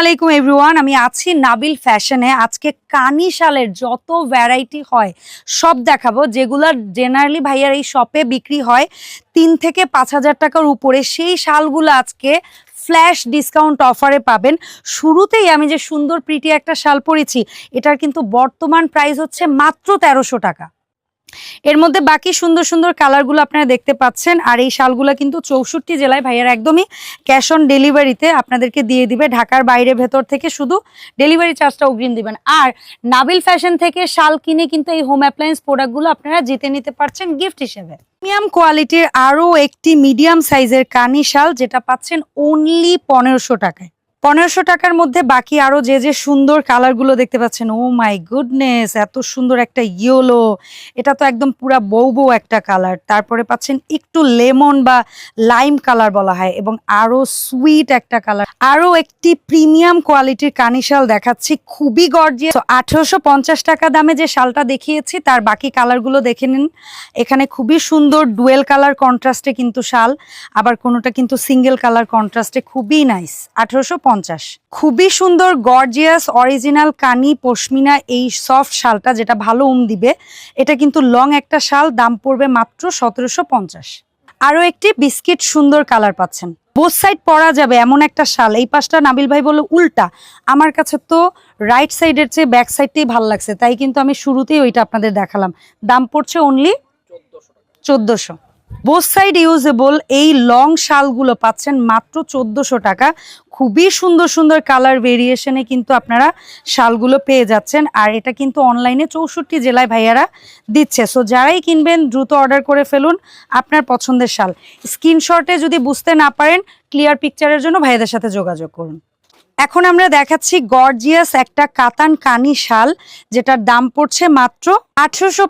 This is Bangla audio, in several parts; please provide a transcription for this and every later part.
আলাইকুম এভরিওয়ান আমি আছি নাবিল ফ্যাশনে। আজকে কানি শালের যত ভ্যারাইটি হয়, সব দেখাবো। যেগুলো জেনারেলি ভাইয়ার এই শপে বিক্রি হয়, তিন থেকে পাঁচ হাজার টাকার উপরে সেই শালগুলো আজকে ফ্ল্যাশ ডিসকাউন্ট অফারে পাবেন। শুরুতেই আমি যে সুন্দর প্রিটি একটা শাল পরেছি, এটার কিন্তু বর্তমান প্রাইস হচ্ছে মাত্র তেরোশো টাকা। এর মধ্যে বাকি সুন্দর সুন্দর কালারগুলো আপনারা দেখতে পাচ্ছেন, আর এই শালগুলো কিন্তু চৌষট্টি জেলায় ভাইয়ার একদমই ক্যাশ অন ডেলিভারিতে আপনাদেরকে দিয়ে দিবে, ঢাকার বাইরে ভেতর থেকে শুধু ডেলিভারি চার্জটা অগ্রিম দিবেন। আর নাবিল ফ্যাশন থেকে শাল কিনে কিন্তু এই হোম অ্যাপ্লায়েন্স প্রোডাক্টগুলো আপনারা জিতে নিতে পারছেন গিফট হিসেবে। প্রিমিয়াম কোয়ালিটির আরও একটি মিডিয়াম সাইজের কানি শাল, যেটা পাচ্ছেন অনলি পনেরোশো টাকায়। পনেরোশো টাকার মধ্যে বাকি আরও যে যে সুন্দর কালারগুলো দেখতে পাচ্ছেন, ও মাই গুডনেস, এত সুন্দর একটা ইয়েলো। এটা তো একদম পুরা বউ বউ একটা কালার। তারপরে পাচ্ছেন একটু লেমন বা লাইম কালার বলা হয় এবং আরও সুইট একটা কালার। আরও একটি প্রিমিয়াম কোয়ালিটির কানিশাল দেখাচ্ছি, খুবই গর্জিয়াস। আঠারোশো পঞ্চাশ টাকা দামে যে শালটা দেখিয়েছি, তার বাকি কালারগুলো দেখে নিন। এখানে খুবই সুন্দর ডুয়েল কালার কন্ট্রাস্টে কিন্তু শাল, আবার কোনোটা কিন্তু সিঙ্গেল কালার কন্ট্রাস্টে খুবই নাইস। আঠারোশো পঞ্চাশ। খুবই সুন্দর গর্জিয়াস অরিজিনাল কানি পশমিনা এই সফট শালটা যেটা ভালো উম দিবে। এটা কিন্তু লং একটা শাল, দাম পড়বে মাত্র সতেরোশো পঞ্চাশ। আরও একটি বিস্কিট সুন্দর কালার পাচ্ছেন। বোথ সাইড পরা যাবে এমন একটা শাল। এই পাশটা নাবিল ভাই বলল, উল্টা। আমার কাছে তো রাইট সাইডের চেয়ে ব্যাক সাইডটাই ভালো লাগছে। তাই কিন্তু আমি শুরুতেই ওইটা আপনাদের দেখালাম। দাম পড়ছে অনলি চোদ্দোশো। বোথ সাইড ইউজেবল এই লং শালগুলো পাচ্ছেন মাত্র চোদ্দোশো টাকা। খুবই সুন্দর সুন্দর কালার ভেরিয়েশনে কিন্তু আপনারা শালগুলো পেয়ে যাচ্ছেন। আর এটা কিন্তু অনলাইনে চৌষট্টি জেলায় ভাইয়ারা দিচ্ছে। সো যারাই কিনবেন, দ্রুত অর্ডার করে ফেলুন আপনার পছন্দের শাল। স্ক্রিনশটে যদি বুঝতে না পারেন ক্লিয়ার পিকচারের জন্য ভাইয়াদের সাথে যোগাযোগ করুন। এখন আমরা দেখাচ্ছি গর্জিয়াস একটা কাতান কানি শাল, যেটার দাম পড়ছে মাত্র আঠারোশো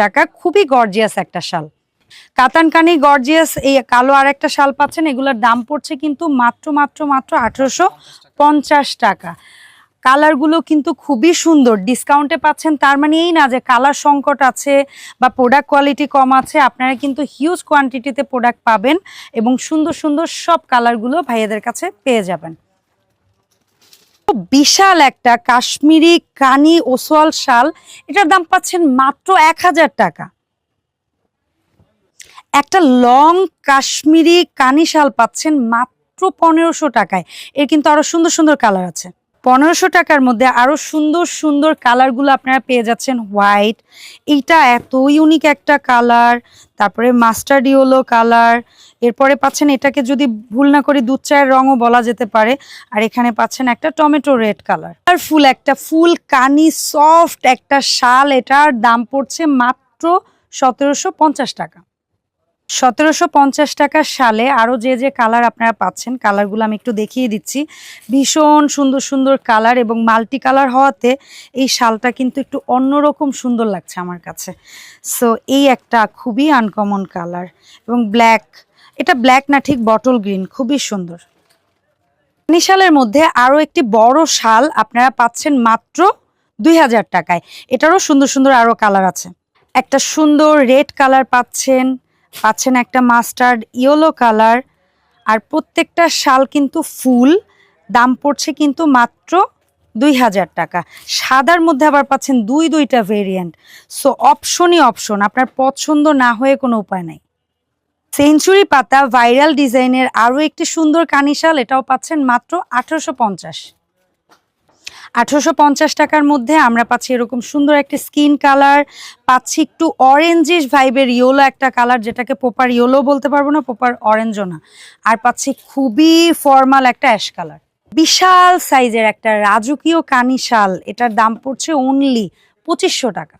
টাকা। খুবই গর্জিয়াস একটা শাল। কাতানকানি গর্জিয়াস এই কালো আর একটা শাল পাচ্ছেন, এগুলোর দাম পড়ছে কিন্তু মাত্র মাত্র মাত্র আঠারোশো পঞ্চাশ টাকা। কালারগুলো কিন্তু খুবই সুন্দর, ডিসকাউন্টে পাচ্ছেন, তার মানে এই না যে কালার সংকট আছে বা প্রোডাক্ট কোয়ালিটি কম আছে, আপনারা কিন্তু হিউজ কোয়ান্টিটিতে প্রোডাক্ট পাবেন এবং সুন্দর সুন্দর সব কালারগুলো ভাইয়াদের কাছে পেয়ে যাবেন। বিশাল একটা কাশ্মীরি কানি ওসোয়াল শাল, এটার দাম পাচ্ছেন মাত্র এক হাজার টাকা। একটা লং কাশ্মীরি কানি শাল পাচ্ছেন মাত্র পনেরোশো টাকায়। এর কিন্তু আরও সুন্দর সুন্দর কালার আছে। পনেরোশো টাকার মধ্যে আরও সুন্দর সুন্দর কালারগুলো আপনারা পেয়ে যাচ্ছেন হোয়াইট এইটা এত ইউনিক একটা কালার তারপরে মাস্টার্ড ইয়েলো কালার এরপরে পাচ্ছেন এটাকে যদি ভুল না করি দুধ চায়ের রঙও বলা যেতে পারে। আর এখানে পাচ্ছেন একটা টমেটো রেড কালার আর ফুল একটা ফুল কানি সফট একটা শাল। এটার দাম পড়ছে মাত্র সতেরোশো পঞ্চাশ টাকা। সতেরোশো পঞ্চাশ টাকার সালে আরও যে যে কালার আপনারা পাচ্ছেন, কালারগুলো আমি একটু দেখিয়ে দিচ্ছি। ভীষণ সুন্দর সুন্দর কালার এবং মাল্টি কালার হওয়াতে এই শালটা কিন্তু একটু অন্যরকম সুন্দর লাগছে আমার কাছে। সো এই একটা খুবই আনকমন কালার এবং ব্ল্যাক এটা ব্ল্যাক না, ঠিক বটল গ্রিন খুবই সুন্দর। রানী শালের মধ্যে আরও একটি বড় শাল আপনারা পাচ্ছেন মাত্র দুই হাজার টাকায়। এটারও সুন্দর সুন্দর আরও কালার আছে। একটা সুন্দর রেড কালার পাচ্ছেন পাচ্ছেন একটা মাস্টার্ড ইয়েলো কালার, আর প্রত্যেকটা শাল কিন্তু ফুল, দাম পড়ছে কিন্তু মাত্র দুই হাজার টাকা। সাদার মধ্যে আবার পাচ্ছেন দুই দুইটা ভেরিয়েন্ট সো অপশনই অপশন আপনার পছন্দ না হয়ে কোনো উপায় নাই। সেঞ্চুরি পাতা ভাইরাল ডিজাইনের আরও একটি সুন্দর কানিশাল এটাও পাচ্ছেন মাত্র আঠারোশো পঞ্চাশ। আঠারোশো টাকার মধ্যে আমরা পাচ্ছি এরকম সুন্দর একটা স্কিন কালার, পাচ্ছি একটু অরেঞ্জিস ভাইবের ইয়েলো একটা কালার, যেটাকে পোপার ইয়োলো বলতে পারব না পোপার অরেঞ্জও না। আর পাচ্ছি খুবই ফর্মাল একটা অ্যাশ কালার বিশাল সাইজের একটা রাজকীয় কানিশাল এটার দাম পড়ছে অনলি পঁচিশশো টাকা।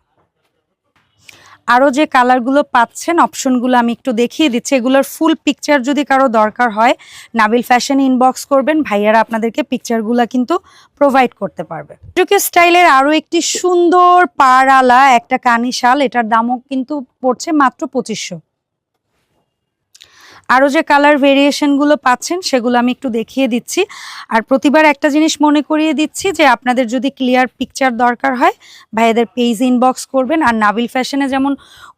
আরও যে কালারগুলো পাচ্ছেন অপশনগুলো আমি একটু দেখিয়ে দিচ্ছি। এগুলোর ফুল পিকচার যদি কারও দরকার হয় নাবিল ফ্যাশন ইনবক্স করবেন, ভাইয়ারা আপনাদেরকে পিকচারগুলো কিন্তু প্রোভাইড করতে পারবে। টুকে স্টাইলের আরও একটি সুন্দর পাড়ালা, একটা কানিশাল এটার দামও কিন্তু পড়ছে মাত্র পঁচিশশো। আরও যে কালার ভেরিয়েশনগুলো পাচ্ছেন, সেগুলো আমি একটু দেখিয়ে দিচ্ছি। আর প্রতিবার একটা জিনিস মনে করিয়ে দিচ্ছি যে আপনাদের যদি ক্লিয়ার পিকচার দরকার হয়, ভাইয়াদের পেজ ইনবক্স করবেন। আর নাবিল ফ্যাশনে যেমন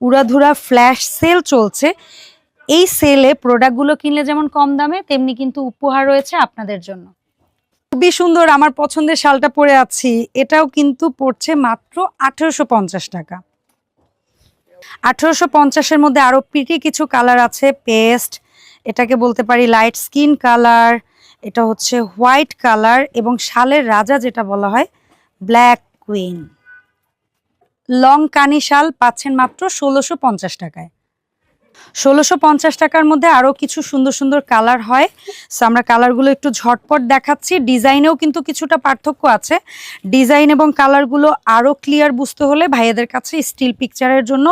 উড়াধুরা ফ্ল্যাশ সেল চলছে, এই সেলে প্রোডাক্টগুলো কিনলে যেমন কম দামে, তেমনি কিন্তু উপহার রয়েছে আপনাদের জন্য। খুবই সুন্দর, আমার পছন্দের শালটা পরে আছি। এটাও কিন্তু পড়ছে মাত্র আঠেরোশো পঞ্চাশ টাকা। আঠেরোশো পঞ্চাশের মধ্যে আরও পিটি কিছু কালার আছে? পেস্ট এটাকে বলতে পারি লাইট স্কিন কালার এটা হচ্ছে হোয়াইট কালার এবং শালের রাজা যেটা বলা হয় ব্ল্যাক কুইন লং কানি শাল পাচ্ছেন মাত্র ষোলোশো টাকায়। ষোলোশো পঞ্চাশ টাকার মধ্যে আরও কিছু সুন্দর সুন্দর কালার হয়। সো আমরা কালারগুলো একটু ঝটপট দেখাচ্ছি। ডিজাইনেও কিন্তু কিছুটা পার্থক্য আছে। ডিজাইন এবং কালারগুলো আরও ক্লিয়ার বুঝতে হলে ভাইয়াদের কাছে স্টিল পিকচারের জন্য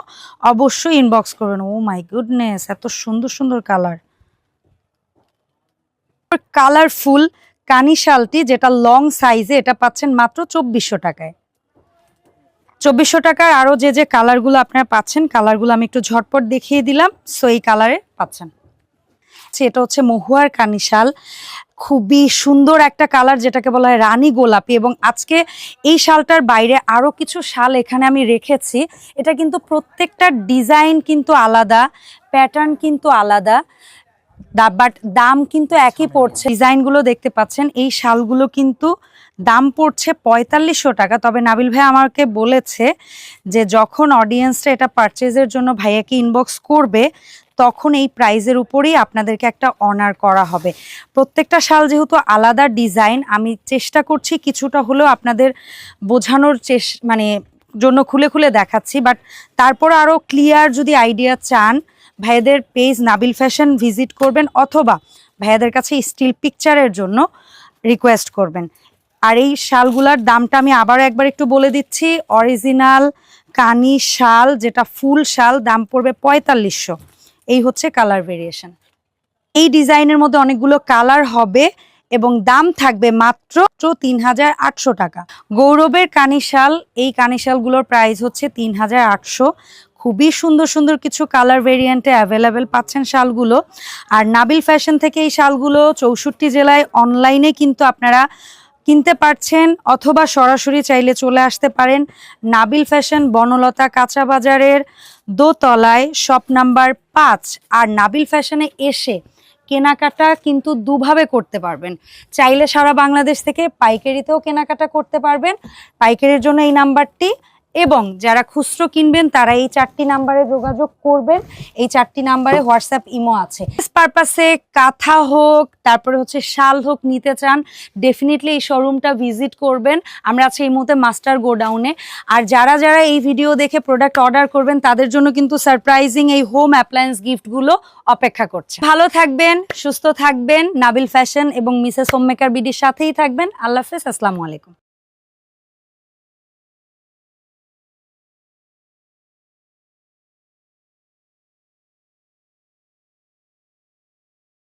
অবশ্যই ইনবক্স করবেন ও মাই গুডনেস এত সুন্দর সুন্দর কালার। কালারফুল কানি শালটি যেটা লং সাইজে এটা পাচ্ছেন মাত্র চব্বিশশো টাকায়। চব্বিশশো টাকার আরও যে যে কালারগুলো আপনারা পাচ্ছেন কালারগুলো আমি একটু ঝটপট দেখিয়ে দিলাম। সো এই কালারে পাচ্ছেন। আচ্ছা, এটা হচ্ছে মহুয়ার কানি শাল খুবই সুন্দর একটা কালার যেটাকে বলা হয় রানী গোলাপি। এবং আজকে এই শালটার বাইরে আরও কিছু শাল এখানে আমি রেখেছি। এটা কিন্তু প্রত্যেকটা ডিজাইন কিন্তু আলাদা প্যাটার্ন কিন্তু আলাদা। বাট দাম কিন্তু একই পড়ছে। ডিজাইনগুলো দেখতে পাচ্ছেন এই শালগুলো কিন্তু দাম পড়ছে পঁয়তাল্লিশশো টাকা। তবে নাবিল ভাই আমাকে বলেছে যে, যখন অডিয়েন্সরা এটা পারচেজের জন্য ভাইয়াকে ইনবক্স করবে, তখন এই প্রাইজের উপরেই আপনাদেরকে একটা অনার করা হবে। প্রত্যেকটা শাল যেহেতু আলাদা ডিজাইন আমি চেষ্টা করছি কিছুটা হলেও আপনাদের বোঝানোর চেস মানে জন্য খুলে খুলে দেখাচ্ছি। বাট তারপর আরও ক্লিয়ার যদি আইডিয়া চান, ভাইয়াদের পেজ নাবিল ফ্যাশন ভিজিট করবেন অথবা ভাইয়াদের কাছে স্টিল পিকচারের জন্য রিকোয়েস্ট করবেন। আর এই শালগুলার দামটা আমি আবারও একবার একটু বলে দিচ্ছি। অরিজিনাল কানি শাল, যেটা ফুল শাল, দাম পড়বে পঁয়তাল্লিশশো। এই হচ্ছে কালার ভেরিয়েশন। এই ডিজাইনের মধ্যে অনেকগুলো কালার হবে এবং দাম থাকবে মাত্র তিন হাজার আটশো টাকা। গৌরবের কানিশাল এই কানিশালগুলোর প্রাইস হচ্ছে তিন হাজার আটশো। খুবই সুন্দর সুন্দর কিছু কালার ভেরিয়েন্টে অ্যাভেলেবেল পাচ্ছেন শালগুলো। আর নাবিল ফ্যাশন থেকে এই শালগুলো চৌষট্টি জেলায় অনলাইনে কিন্তু আপনারা কিনতে পারছেন অথবা সরাসরি চাইলে চলে আসতে পারেন নাবিল ফ্যাশন বনলতা কাঁচা বাজারের দোতলায় শপ নাম্বার পাঁচ। আর নাবিল ফ্যাশনে এসে কেনাকাটা কিন্তু দুভাবে করতে পারবেন। চাইলে সারা বাংলাদেশ থেকে পাইকারিতেও কেনাকাটা করতে পারবেন। পাইকারির জন্য এই নাম্বারটি এবং যারা খুচরো কিনবেন, তারা এই চারটি নাম্বারে যোগাযোগ করবেন। এই চারটি নাম্বারে হোয়াটসঅ্যাপ ইমো আছে। পারপাসে কাঁথা হোক, তারপরে হচ্ছে শাল হোক নিতে চান ডেফিনেটলি এই শোরুমটা ভিজিট করবেন। আমরা আছি এই মুহূর্তে মাস্টার গোডাউনে। আর যারা যারা এই ভিডিও দেখে প্রোডাক্ট অর্ডার করবেন, তাদের জন্য কিন্তু সারপ্রাইজিং এই হোম অ্যাপ্লায়েন্স গিফটগুলো অপেক্ষা করছে। ভালো থাকবেন, সুস্থ থাকবেন, নাবিল ফ্যাশন এবং মিসেস হোম মেকার বিডির সাথেই থাকবেন। আল্লাহ হাফেজ, আসসালামু আলাইকুম।